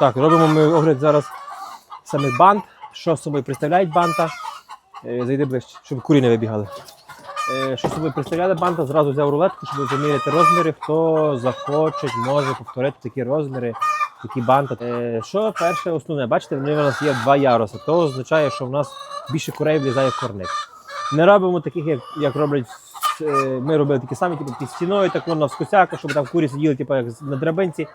Так, робимо ми огляд зараз самих банд, що з собою представляють банта. Е, Зайди ближче, щоб курі не вибігали. Е, Що собою представляє банта, зразу взяв рулетку, щоб заміряти розміри. Хто захоче, може повторити такі розміри, такі банта. Е, Що перше основне, бачите, у нас є два яруси. То означає, що в нас більше курей влізає в корник. Не робимо таких, як, як роблять. Ми робили такі самі, типу під стіною, так воно навскосяка, щоб там курі сиділи, типу, як на драбинці.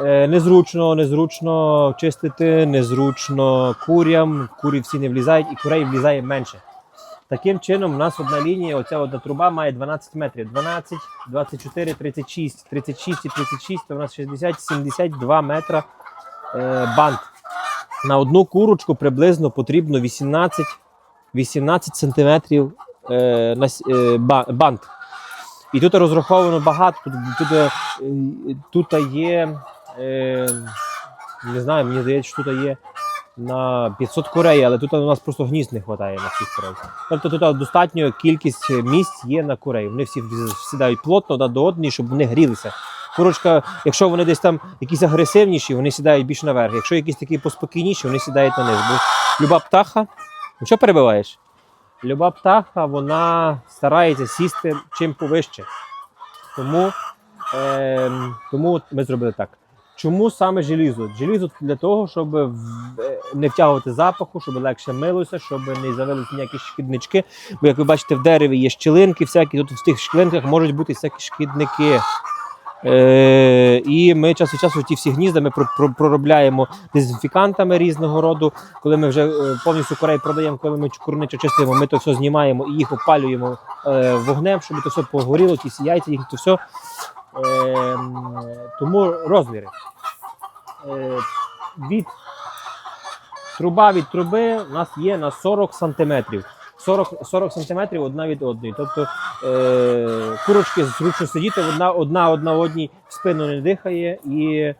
Е, Незручно, незручно чистити, незручно курям, курі всі не влізають і курей влізає менше. Таким чином, у нас одна лінія, оця одна труба має 12 метрів. 12, 24, 36, 36 і 36, то у нас 60, 72 метра е, бант. На одну курочку приблизно потрібно 18, 18 сантиметрів е, е, ба- бант. І тут розраховано багато. Тут, тут, е, тут є, е, не знаю, мені здається, що тут є на 500 курей, але тут у нас просто гнізд не вистачає на всіх курей. Тобто тут достатньо кількість місць є на курей. Вони всі сідають плотно одна до одної, щоб вони грілися. Курочка, якщо вони десь там якісь агресивніші, вони сідають більше наверх. Якщо якісь такі поспокійніші, вони сідають на низ. Бо люба птаха, ну що перебиваєш? Люба птаха, вона старається сісти чим повище. Тому, е, тому ми зробили так. Чому саме желізо? Желізо для того, щоб е, не втягувати запаху, щоб легше милося, щоб не завелися ніякі шкіднички. Бо, як ви бачите, в дереві є щілинки, всякі, тут в тих щілинках можуть бути всякі шкідники. Е, і ми час від часу ті всі гнізда ми про- про- проробляємо дезінфікантами різного роду. Коли ми вже е, повністю курей продаємо, коли ми курничо чистимо, ми то все знімаємо і їх опалюємо е, вогнем, щоб то все погоріло, ті всі яйця, їх то все. Ем, тому розміри. Е, від труба від труби у нас є на 40 сантиметрів. 40, 40 сантиметрів одна від одної. Тобто е, курочки зручно сидіти, одна, одна одна одній в спину не дихає і е,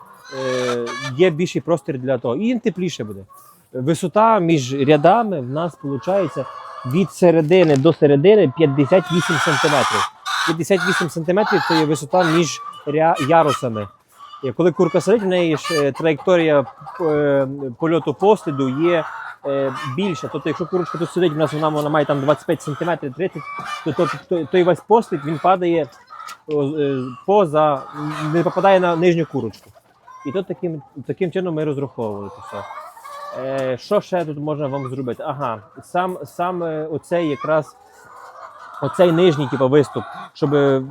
є більший простір для того. І їм тепліше буде. Висота між рядами в нас виходить від середини до середини 58 сантиметрів. 58 сантиметрів це є висота між ярусами. І коли курка сидить, в неї ж е, траєкторія е, польоту посліду є е, більша. Тобто, якщо курочка тут сидить, в нас вона, вона має там 25 см, 30 то, то, то, той весь послід він падає поза, не попадає на нижню курочку. І тут таким, таким чином ми розраховували це все. Що ще тут можна вам зробити? Ага, сам, сам оцей якраз оцей нижній типу, виступ, щоб е,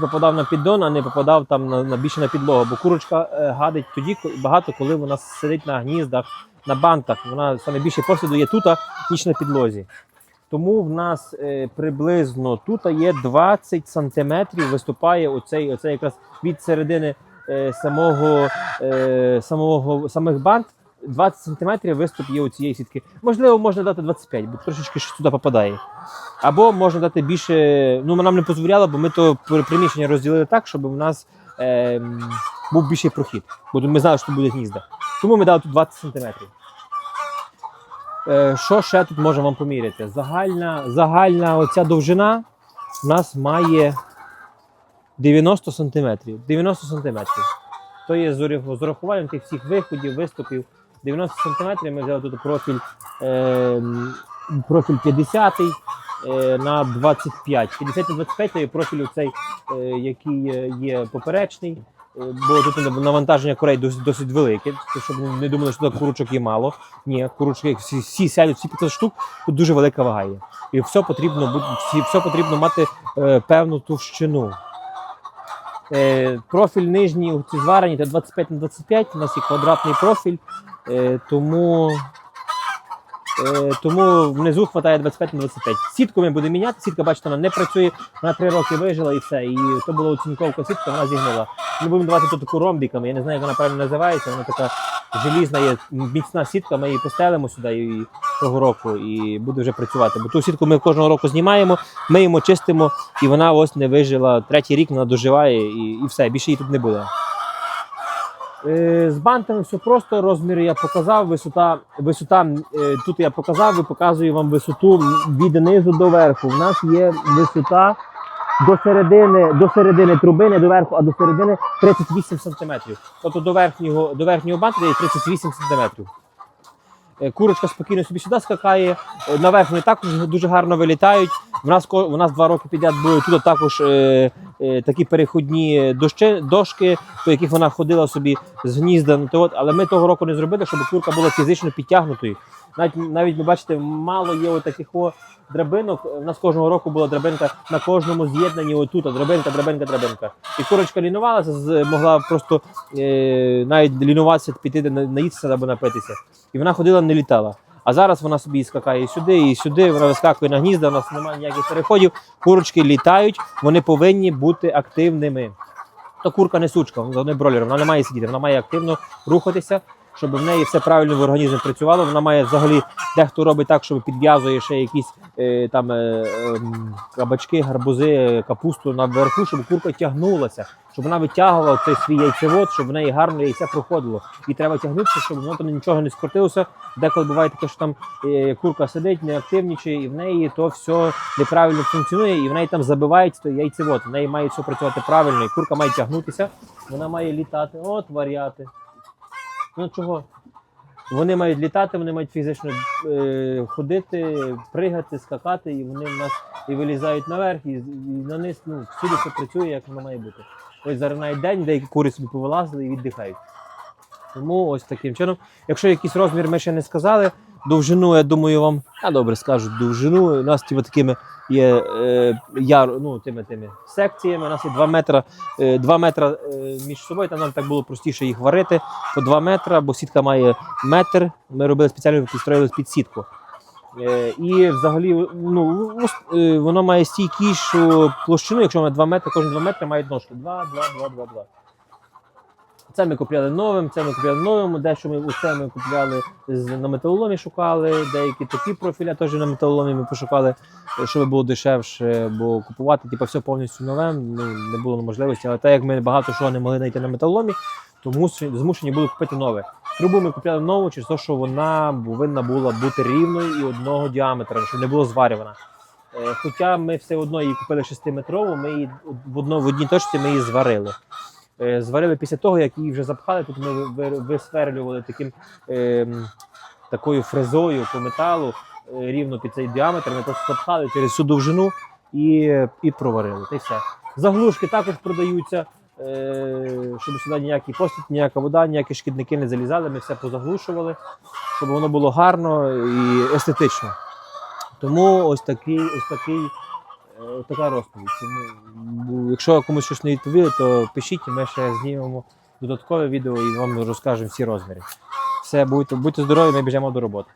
попадав на піддон, а не попадав там на, на більше на підлогу. Бо курочка е, гадить тоді багато, коли вона сидить на гніздах, на бантах. Вона саме більше посліду є тут, ніж на підлозі. Тому в нас е, приблизно тут є 20 сантиметрів виступає оцей, оцей якраз від середини самого, самого самих бант. 20 сантиметрів виступ є у цієї сітки. Можливо, можна дати 25, бо трошечки щось туди попадає. Або можна дати більше. Ну, нам не дозволяло, бо ми то приміщення розділили так, щоб у нас е, був більший прохід. Бо ми знали, що буде гнізда. Тому ми дали тут 20 сантиметрів. Е, що ще тут можемо вам поміряти? Загальна, загальна оця довжина у нас має 90 сантиметрів. 90 сантиметрів. То є з урахуванням тих всіх виходів, виступів. 90 сантиметрів ми взяли тут профіль, е, профіль 50 е, на 25. 50 на 25 то є профіль цей, е, який є поперечний. е, Бо тут навантаження курей досить, досить велике, щоб не думали, що тут курочок є мало. Ні, курочки всі, всі сядуть, всі 500 штук, тут дуже велика вага є. І все потрібно, все потрібно мати е, певну товщину. Е, профіль нижній у зварені це 25 на 25, у нас є квадратний профіль, тому, е, тому внизу вистачає 25 на 25. Сітку ми будемо міняти. Сітка, бачите, вона не працює, вона 3 роки вижила і все. І то була оцінковка сітка, вона зігнула. Ми будемо давати тут таку ромбіками. Я не знаю, як вона правильно називається. Вона така желізна є міцна сітка. Ми її постелимо сюди і того року і буде вже працювати. Бо ту сітку ми кожного року знімаємо, миємо, чистимо, і вона ось не вижила. Третій рік вона доживає і, і все, більше її тут не буде. Е, З бантами все просто, розміри я показав, висота, висота е, тут я показав і показую вам висоту від низу до верху. У нас є висота до середини, до середини труби, не до верху, а до середини 38 см. Тобто до верхнього, до верхнього банта є 38 см. Курочка спокійно собі сюди скакає. Е, Наверх вони також дуже гарно вилітають. В нас, в нас два роки підряд були тут також такі переходні дощи, дошки, по яких вона ходила собі з гнізда. Ну, то але ми того року не зробили, щоб курка була фізично підтягнутою. Навіть, навіть ви бачите, мало є от таких драбинок. У нас кожного року була драбинка на кожному з'єднанні. Отут, драбинка, драбинка, драбинка. І курочка лінувалася, могла просто е, навіть лінуватися, піти на- наїстися або напитися. І вона ходила, не літала. А зараз вона собі скакає і сюди, і сюди, вона вискакує на гнізда, у нас немає ніяких переходів. Курочки літають, вони повинні бути активними. То курка не сучка, вона не вона не має сидіти, вона має активно рухатися, щоб в неї все правильно в організмі працювало. Вона має взагалі дехто робить так, щоб підв'язує ще якісь е, там е, ем, кабачки, гарбузи, е, капусту наверху, щоб курка тягнулася, щоб вона витягувала цей свій яйцевод, щоб в неї гарно яйця проходило. І треба тягнутися, щоб воно там нічого не скрутилося. Деколи буває таке, що там е, курка сидить, не активнічає, і в неї то все неправильно функціонує, і в неї там забивається той яйцевод. В неї має все працювати правильно, і курка має тягнутися, вона має літати. От варіати. Ну чого? Вони мають літати, вони мають фізично е, ходити, пригати, скакати, і вони в нас і вилізають наверх, і, і на низ, ну, всюди все працює, як воно має бути. Ось зараз навіть день, деякі кури собі повилазили і віддихають. Тому ось таким чином. Якщо якийсь розмір ми ще не сказали, довжину, я думаю, вам, а добре скажу, довжину. У нас ті такими є е, яр, ну, тими, тими секціями. У нас є 2 метри, е, 2 метри е, між собою, там нам так було простіше їх варити по 2 метри, бо сітка має метр. Ми робили спеціально підстроїли під сітку. Е, і взагалі ну, е, воно має стійкішу площину, якщо вона 2 метри, кожні 2 метри мають ножки. 2, 2, 2, 2, 2. Це ми купляли новим, це ми купляли новим, дещо ми оце ми купляли на металоломі шукали, деякі такі профіля теж на металоломі ми пошукали, щоб було дешевше, бо купувати типу, все повністю нове ну, не було можливості. Але так як ми багато чого не могли знайти на металоломі, то мусі- змушені були купити нове. Трубу ми купляли нову через те, що вона повинна була бути рівною і одного діаметра, щоб не було зварювана. Е, Хоча ми все одно її купили 6-метрову, ми її в, одно, в одній точці ми її зварили. Е, Зварили після того, як її вже запхали, тут ми ви- ви- висверлювали таким, ем, такою фрезою по металу е, рівно під цей діаметр. Ми просто запхали через всю довжину і, і проварили. Та й все. Заглушки також продаються, щоб сюди ніякий посуд, ніяка вода, ніякі шкідники не залізали. Ми все позаглушували, щоб воно було гарно і естетично. Тому ось такий, ось такий, е, ось така розповідь. Якщо комусь щось не відповіли, то пишіть, ми ще знімемо додаткове відео і вам розкажемо всі розміри. Все, будьте, будьте здорові, ми біжимо до роботи.